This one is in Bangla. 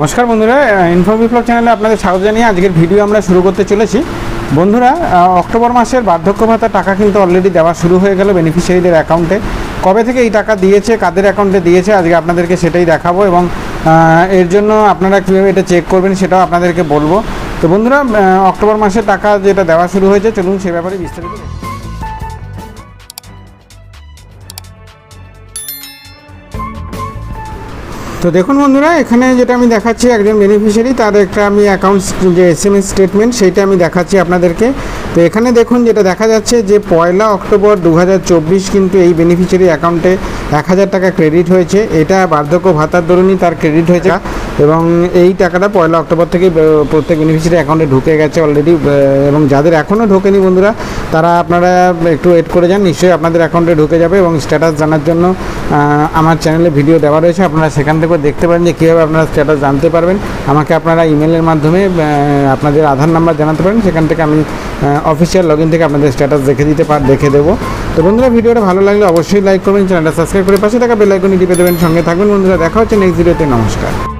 নমস্কার বন্ধুরা ইনফো বিপ্লব চ্যানেলে আপনাদের স্বাগত জানিয়ে আজকের ভিডিও আমরা শুরু করতে চলেছি। বন্ধুরা অক্টোবর মাসের বার্ধক্য ভাতার টাকা কিন্তু অলরেডি দেওয়া শুরু হয়ে গেল বেনিফিশিয়ারিদের অ্যাকাউন্টে কবে থেকে এই টাকা দিয়েছে, কাদের অ্যাকাউন্টে দিয়েছে, আজকে আপনাদেরকে সেটাই দেখাবো এবং এর জন্য আপনারা কীভাবে এটা চেক করবেন সেটাও আপনাদেরকে বলব। তো বন্ধুরা অক্টোবর মাসের টাকা যেটা দেওয়া শুরু হয়েছে, চলুন সে ব্যাপারে বিস্তারিত তো দেখুন বন্ধুরা, এখানে যেটা আমি দেখাচ্ছি একজন বেনিফিশিয়ারি তার একটা আমি অ্যাকাউন্টস যে এস এম এস স্টেটমেন্ট সেইটা আমি দেখাচ্ছি আপনাদেরকে। তো এখানে দেখুন যেটা দেখা যাচ্ছে যে পয়লা অক্টোবর দু হাজার চব্বিশ কিন্তু এই বেনিফিশিয়ারি অ্যাকাউন্টে এক হাজার টাকা ক্রেডিট হয়েছে। এটা বার্ধক্য ভাতার দরুনই তার ক্রেডিট হয়েছে এবং এই টাকাটা পয়লা অক্টোবর থেকে প্রত্যেক বেনিফিশিয়ারি অ্যাকাউন্টে ঢুকে গেছে অলরেডি এবং যাদের এখনও ঢোকেনি বন্ধুরা, তারা আপনারা একটু ওয়েট করে যান, নিশ্চয়ই আপনাদের অ্যাকাউন্টে ঢুকে যাবে এবং স্ট্যাটাস জানার জন্য আমার চ্যানেলে ভিডিও দেওয়া রয়েছে। আপনারা সেখান থেকে দেখতে পারেন যে কীভাবে আপনারা স্ট্যাটাস জানতে পারবেন। আমাকে আপনারা ইমেলের মাধ্যমে আপনাদের আধার নাম্বার জানাতে পারেন। সেখান থেকে আমি অফিসিয়াল লগ থেকে আপনাদের স্ট্যাটাস দেখে দিতে পার, দেখে দেবো। তো বন্ধুরা, ভিডিওটা ভালো লাগলে অবশ্যই লাইক করবেন চ্যানেলটা সাবস্ক্রাইব করে পাশে থাকা বেলাইকনি টিপে দেবেন। সঙ্গে থাকবেন বন্ধুরা, দেখা হচ্ছে নেক্সট ভিডিওতে নমস্কার।